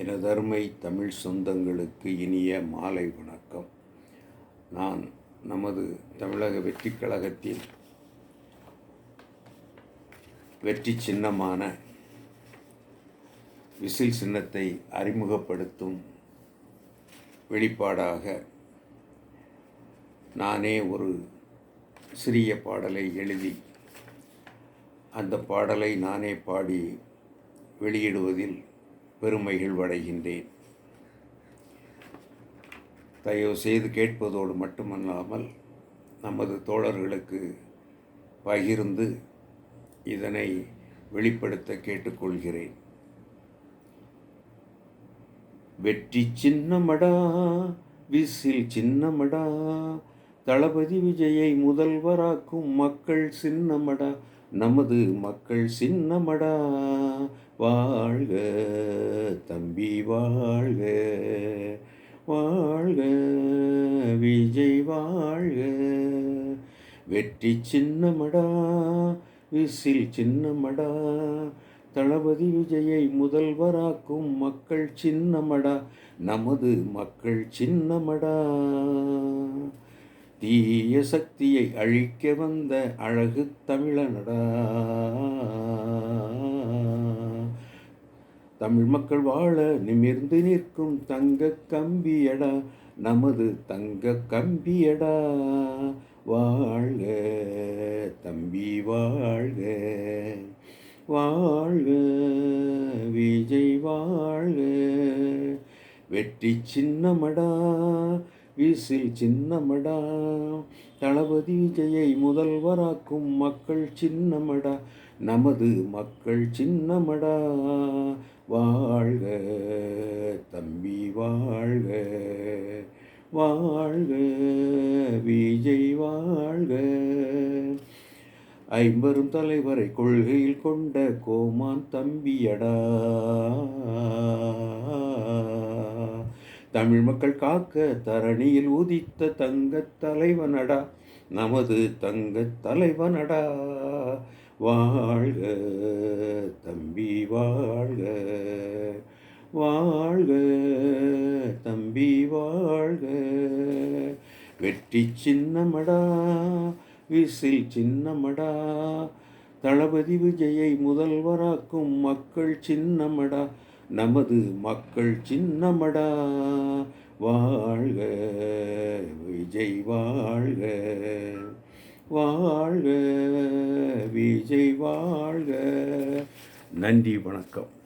எனதருமை தமிழ் சொந்தங்களுக்கு இனிய மாலை வணக்கம். நான் நமது தமிழக வெற்றி கழகத்தின் வெற்றி சின்னமான விசில் சின்னத்தை அறிமுகப்படுத்தும் வெளிப்பாடாக நானே ஒரு சிறிய பாடலை எழுதி அந்த பாடலை நானே பாடி வெளியிடுவதில் பெருமைகள் அடைகின்றேன் தயவு செய்து கேட்பதோடு மட்டுமல்லாமல் நமது தோழர்களுக்கு பகிர்ந்து இதனை வெளிப்படுத்த கேட்டுக்கொள்கிறேன். வெற்றி சின்னமடா விசில் சின்னமடா தளபதி விஜயை முதல்வராக்கும் மக்கள் சின்னமடா நமது மக்கள் சின்னமடா. வாழ்க தம்பி வாழ்க. வாழ்க விஜய் வாழ்க. வெற்றி சின்னமடா விசில் சின்னமடா. தளபதி விஜயை முதல்வராக்கும் மக்கள் சின்னமடா. நமது மக்கள் சின்னமடா. தீய சக்தியை அழிக்க வந்த அழகு தமிழனடா. தமிழ் மக்கள் வாழ நிமிர்ந்து நிற்கும் தங்க கம்பியடா நமது தங்க கம்பியடா. வாழ்க தம்பி வாழ்க வாழ்க விஜய் வாழ்க. வெற்றி சின்னமடா வீசில் சின்னமடா. தளபதி விஜயை முதல்வராக்கும் மக்கள் சின்னமடா. நமது மக்கள் சின்னமடா. வாழ்க தம்பி வாழ்க. வாழ்க விஜய் வாழ்க. ஐம்பெரும் தலைவரை கொள்கையில் கொண்ட கோமான் தம்பியடா. தமிழ் மக்கள் காக்க தரணியில் உதித்த தங்க தலைவனடா நமது தங்க தலைவனடா. வாழ்க தம்பி வாழ்க. வாழ்க தம்பி வாழ்க. வெற்றி சின்னமடா விசில் சின்னமடா தளபதி விஜயை முதல்வராக்கும் மக்கள் சின்னமடா. நமது மக்கள் சின்னமடா. வாழ்க விஜய் வாழ்க. வாழ்க விஜய் வாழ்க. நன்றி வணக்கம்.